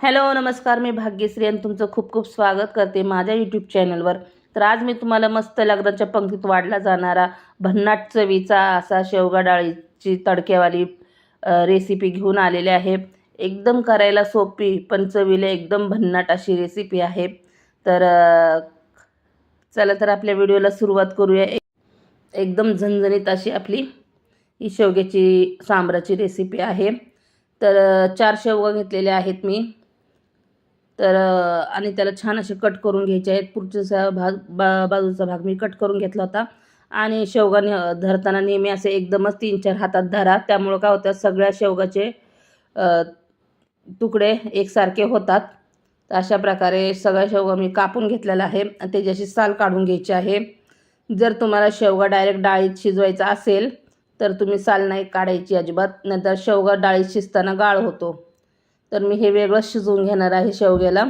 Hello नमस्कार मी भाग्यश्री आणि तुमचं खूप खूप स्वागत करते माझ्या यूट्यूब चॅनलवर तर आज मी तुम्हाला मस्त लग्नाच्या पंक्तीत वाढला जाणारा भन्नाट चवीचा असा शेवगा डाळीची तडक्यावाली रेसिपी घेऊन आलेली आहे. एकदम करायला सोपी पण चवीला एकदम भन्नाट अशी रेसिपी आहे. तर चला तर आपल्या व्हिडिओला सुरुवात करूया. एकदम झणझणीत अशी आपली ही शेवग्याची सांबराची रेसिपी आहे. तर चार शेवगा घेतलेल्या आहेत मी. तर आणि त्याला छान असे कट करून घ्यायचे आहेत. पुढचा भाग बा बाजूचा भाग मी कट करून घेतला होता. आणि शेवगा धरताना नेहमी असे एकदमच तीन चार हातात धरा. त्यामुळं काय होतं सगळ्या शेवगाचे तुकडे एकसारखे होतात. तर अशा प्रकारे सगळ्या शेवगा मी कापून घेतलेला आहे. आणि साल काढून घ्यायची आहे. जर तुम्हाला शेवगा डायरेक्ट डाळीत शिजवायचा असेल तर तुम्ही साल नाही काढायची अजिबात. नंतर शेवगा डाळीत शिजताना गाळ होतो. तर मी हे वेगळं शिजवून घेणार आहे शेवग्याला.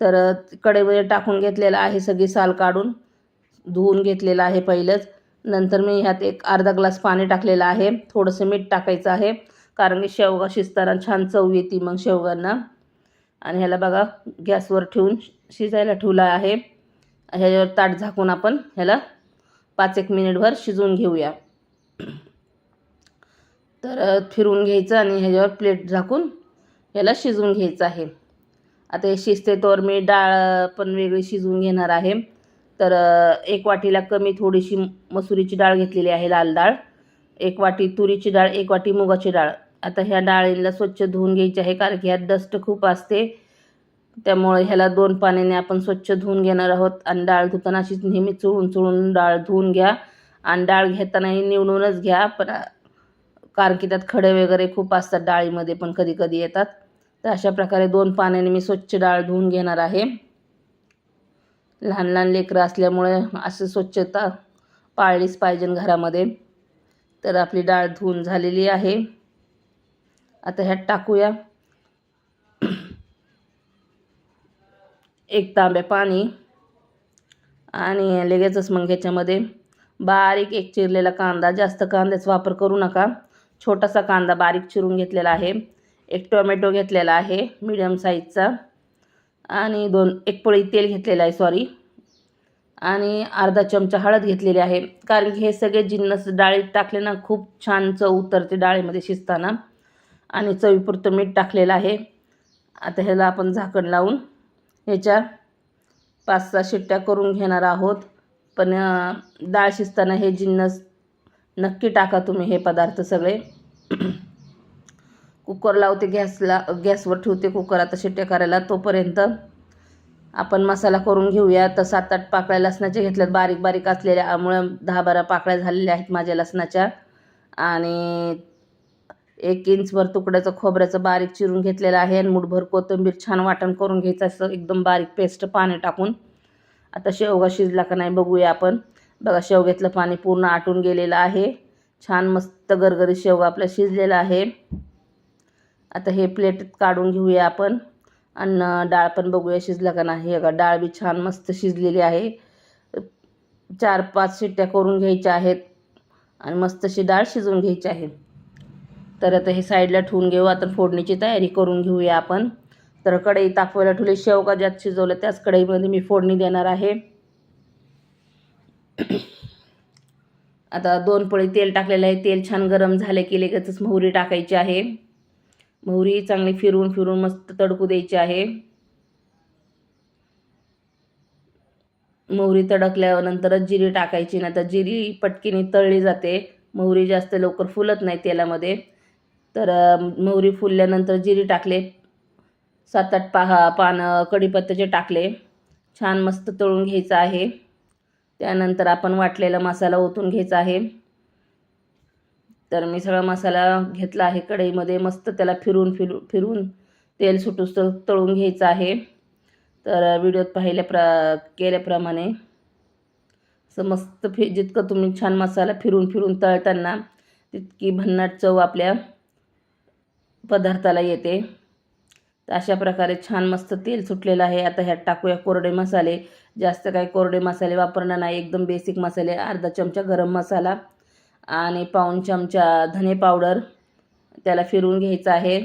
तर कडेवर टाकून घेतलेलं आहे सगळी साल काढून. धुवून घेतलेलं आहे पहिलंच. नंतर मी ह्यात एक अर्धा ग्लास पाणी टाकलेलं आहे. थोडंसं मीठ टाकायचं आहे. कारण की शेवगा शिजताना छान चव येते मग शेवगांना. आणि ह्याला बघा गॅसवर ठेवून शिजायला ठेवलं आहे. ह्याच्यावर ताट झाकून आपण ह्याला पाच एक मिनिटभर शिजवून घेऊया. तर फिरवून घ्यायचं आणि ह्याच्यावर प्लेट झाकून ह्याला शिजवून घ्यायचं आहे. आता हे शिजते तर मी डाळ पण वेगळी शिजवून घेणार आहे. तर एक वाटीला कमी थोडीशी मसुरीची डाळ घेतलेली आहे लाल डाळ. एक वाटी तुरीची डाळ एक वाटी मुगाची डाळ. आता ह्या डाळीला स्वच्छ धुवून घ्यायची आहे कारण की ह्यात डस्ट खूप असते. त्यामुळे ह्याला दोन पाण्याने आपण स्वच्छ धुवून घेणार आहोत. आणि डाळ धुताना अशीच नेहमी चुळून चुळून डाळ धुवून घ्या. आणि डाळ घेतानाही निवडूनच घ्या. पण कारण की त्यात खडे वगैरे खूप असतात डाळीमध्ये पण कधी कधी येतात. तर अशा प्रकारे दोन पाण्याने मी स्वच्छ डाळ धुवून घेणार आहे. लहान लहान लेकरं असल्यामुळे असं स्वच्छता पाळलीच पाहिजे घरामध्ये. तर आपली डाळ धुवून झालेली आहे. आता ह्यात टाकूया. एक तांब्या पाणी. आणि लगेचच मग ह्याच्यामध्ये बारीक एक चिरलेला कांदा जास्त कांद्याचा वापर करू नका. छोटासा कांदा बारीक चिरून घेतलेला आहे. एक टोमॅटो घेतलेला आहे मीडियम साईजचा आणि दोन एक पोळी तेल घेतलेलं आहे सॉरी आणि अर्धा चमचा हळद घेतलेली आहे. कारण की हे सगळे जिन्नस डाळीत टाकले ना खूप छान चव उतरते डाळीमध्ये शिजताना. आणि चवीपुरतं मीठ टाकलेलं आहे. आता ह्याला आपण झाकण लावून ह्याच्या पाच सहा शिट्ट्या करून घेणार आहोत. पण डाळ शिजताना हे जिन्नस नक्की टाका तुम्ही हे पदार्थ सगळे. कुकर लावते गॅसला गॅसवर ठेवते कुकर आता शिट्ट्या करायला तोपर्यंत आपण मसाला करून घेऊया. तर सात आठ पाकळ्या लसणाच्या घेतल्यात. बारीक बारीक असलेल्या मुळे दहा बारा पाकळ्या झालेल्या आहेत माझ्या लसणाच्या. आणि एक इंचभर तुकड्याचं खोबऱ्याचं बारीक चिरून घेतलेलं आहे. आणि मुठभर कोथिंबीर छान वाटण करून घ्यायचं असं एकदम बारीक पेस्ट पाणी टाकून. आता शेवगा शिजला का नाही बघूया आपण. बघा शेवग्यातलं पाणी पूर्ण आटून गेलेलं आहे. छान मस्त गरगरीत शेवगा आपला शिजलेला आहे. आता हे प्लेट काढून घेऊया आपण. आणि डाळ पण बघूया शिजला का नाही. अगं डाळ बी छान मस्त शिजलेली आहे. चार पाच शिट्ट्या करून घ्यायच्या आहेत. आणि मस्त अशी डाळ शिजवून घ्यायची आहे. तर आता हे साईडला ठेवून घेऊ. आता फोडणीची तयारी करून घेऊया आपण. तर कढई तापवायला ठेवली. शेवगा ज्यात शिजवलं त्याच कढईमध्ये मी फोडणी देणार आहे. आता दोन पळी तेल टाकलेलं आहे. तेल छान गरम झाले की लगेचच मोहरी टाकायची आहे. मोहरी चांगली फिरून फिरून मस्त तडकू द्यायची आहे. मोहरी तडकल्यानंतरच जिरी टाकायची नाही तर जिरी पटकीने तळली जाते. मोहरी जास्त लवकर फुलत नाही तेलामध्ये. तर मोहरी फुलल्यानंतर जिरी टाकले. सात आठ पाहा पानं कढीपत्त्याचे टाकले. छान मस्त तळून घ्यायचं आहे. त्यानंतर आपण वाटलेला मसाला ओतून घ्यायचा आहे. तर मी सगळा मसाला घेतला आहे कढईमध्ये. मस्त त्याला फिरून फिरू फिरून तेल सुटूस तर तळून घ्यायचं आहे. तर व्हिडिओत पाहिल्या प्र केल्याप्रमाणे असं मस्त फि जितकं तुम्ही छान मसाला फिरून फिरून तळताना तितकी भन्नाट चव आपल्या पदार्थाला येते. तर अशा प्रकारे छान मस्त तेल सुटलेलं आहे. आता ह्यात टाकूया कोरडे मसाले. जास्त काही कोरडे मसाले वापरणार नाही. एकदम बेसिक मसाले. अर्धा चमचा गरम मसाला. आणि पाऊण चमचा धने पावडर त्याला फिरवून घ्यायचं आहे.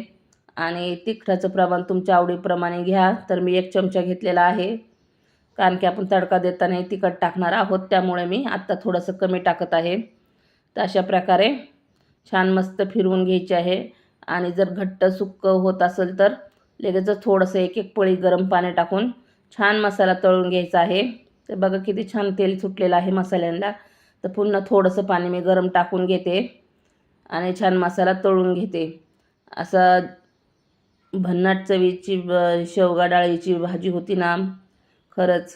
आणि तिखटाचं प्रमाण तुमच्या आवडीप्रमाणे घ्या. तर मी एक चमचा घेतलेला आहे. कारण की आपण तडका देताना तिखट टाकणार आहोत. त्यामुळे मी आत्ता थोडंसं कमी टाकत आहे. तर अशा प्रकारे छान मस्त फिरवून घ्यायचे आहे. आणि जर घट्ट सुक्क होत असेल तर लगेचच थोडंसं एक एक पळी गरम पाणी टाकून छान मसाला तळून घ्यायचा आहे. तर बघा किती छान तेल सुटलेलं आहे मसाल्यांना. तर पुन्हा थोडंसं पाणी मी गरम टाकून घेते आणि छान मसाला तळून घेते. असा भन्नाट चवीची ब- शेवगा डाळीची भाजी होती ना खरंच.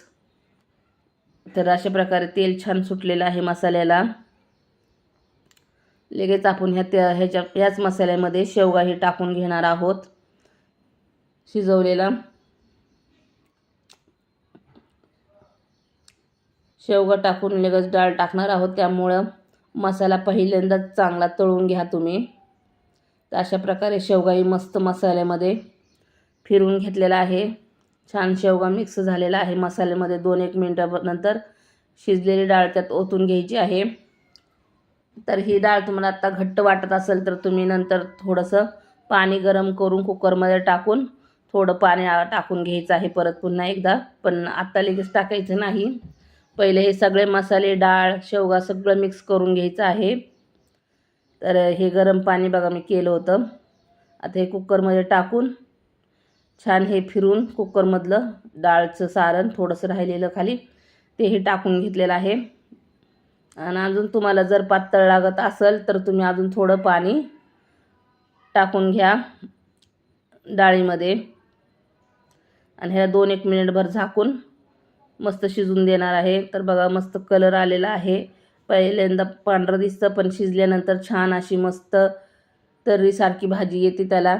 तर अशा प्रकारे तेल छान सुटलेलं आहे मसाल्याला. लगेच आपण ह्या त्या ह्याच्या ह्याच मसाल्यामध्ये शेवगाही टाकून घेणार आहोत. शिजवलेला. शेवगा टाकून लगेच डाळ टाकणार आहोत. त्यामुळं मसाला पहिल्यांदाच चांगला तळून घ्या तुम्ही. तर अशा प्रकारे शेवगाही मस्त मसाल्यामध्ये फिरून घेतलेला आहे. छान शेवगा मिक्स झालेला आहे. मसाल्यामध्ये दोन एक मिनटानंतर शिजलेली डाळ त्यात ओतून घ्यायची आहे. तर ही डाळ तुम्हाला आत्ता घट्ट वाटत असेल तर तुम्ही नंतर थोडंसं पाणी गरम करून कुकरमध्ये टाकून थोडं पाणी टाकून घ्यायचं आहे परत पुन्हा एकदा. पण आत्ता लगेच टाकायचं नाही. पहिले हे सगळे मसाले डाळ शेवगा सगळं मिक्स करून घ्यायचं आहे. तर हे गरम पाणी बघा मी केलं होतं. आता हे कुकरमध्ये टाकून छान हे फिरून कुकरमधलं डाळचं सारण थोडंसं राहिलेलं खाली तेही टाकून घेतलेलं आहे. आणि अजून तुम्हाला जर पातळ लागत असेल तर तुम्ही अजून थोडं पाणी टाकून घ्या डाळीमध्ये. आणि ह्याला दोन एक मिनिटभर झाकून मस्त शिजून देणार आहे. तर बघा मस्त कलर आलेला आहे. पहिल्यांदा पांढरं दिसतं पण शिजल्यानंतर छान अशी मस्त तर्रीसारखी भाजी येते त्याला.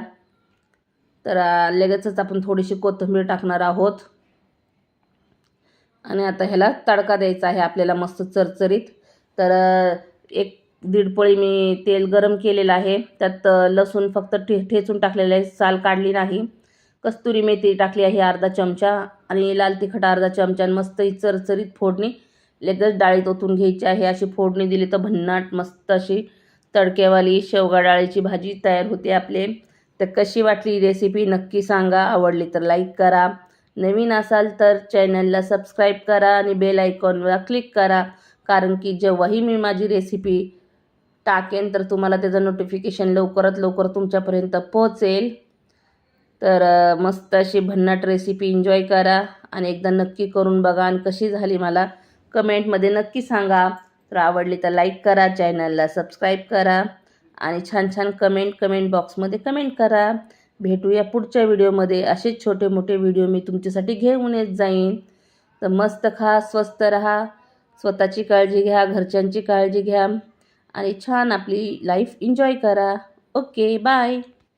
तर लगेचच आपण थोडीशी कोथिंबीर टाकणार आहोत. आणि आता ह्याला तडका द्यायचा आहे आपल्याला मस्त चरचरीत. तर एक दीड पळी मी तेल गरम केलेलं आहे. त्यात लसूण फक्त ठे ठेचून टाकलेलं आहे. साल काढली नाही. कस्तुरी मेथी टाकली आहे अर्धा चमचा आणि लाल तिखट अर्धा चमचा आणि मस्त ही चरचरीत फोडणी. लगेच डाळीत ओतून घ्यायची आहे. अशी फोडणी दिली तर भन्नाट मस्त अशी तडक्यावाली शेवगा डाळीची भाजी तयार होते आपले. तर कशी वाटली रेसिपी नक्की सांगा. आवडली तर लाईक करा. नवीन असाल तर चॅनलला सबस्क्राईब करा आणि बेल आयकॉनवर क्लिक करा. कारण की जेव्हाही मी माझी रेसिपी टाकेन तर तुम्हाला त्याचं नोटिफिकेशन लवकरात लवकर तुमच्यापर्यंत पोहोचेल. तर मस्त अशी भन्नाट रेसिपी एन्जॉय करा आणि एकदा नक्की करून बघा आणि कशी झाली मला कमेंटमध्ये नक्की सांगा. तर आवडली तर लाईक करा चॅनलला सबस्क्राईब करा आणि छान छान कमेंट कमेंट बॉक्समध्ये कमेंट करा. भेटूया पुढच्या व्हिडिओमध्ये असेच छोटे मोठे व्हिडिओ मी तुमच्यासाठी घेऊन येत जाईन. तर मस्त खा स्वस्त राहा स्वतःची काळजी घ्या घरच्यांची काळजी घ्या आणि छान आपली लाईफ एन्जॉय करा. Okay bye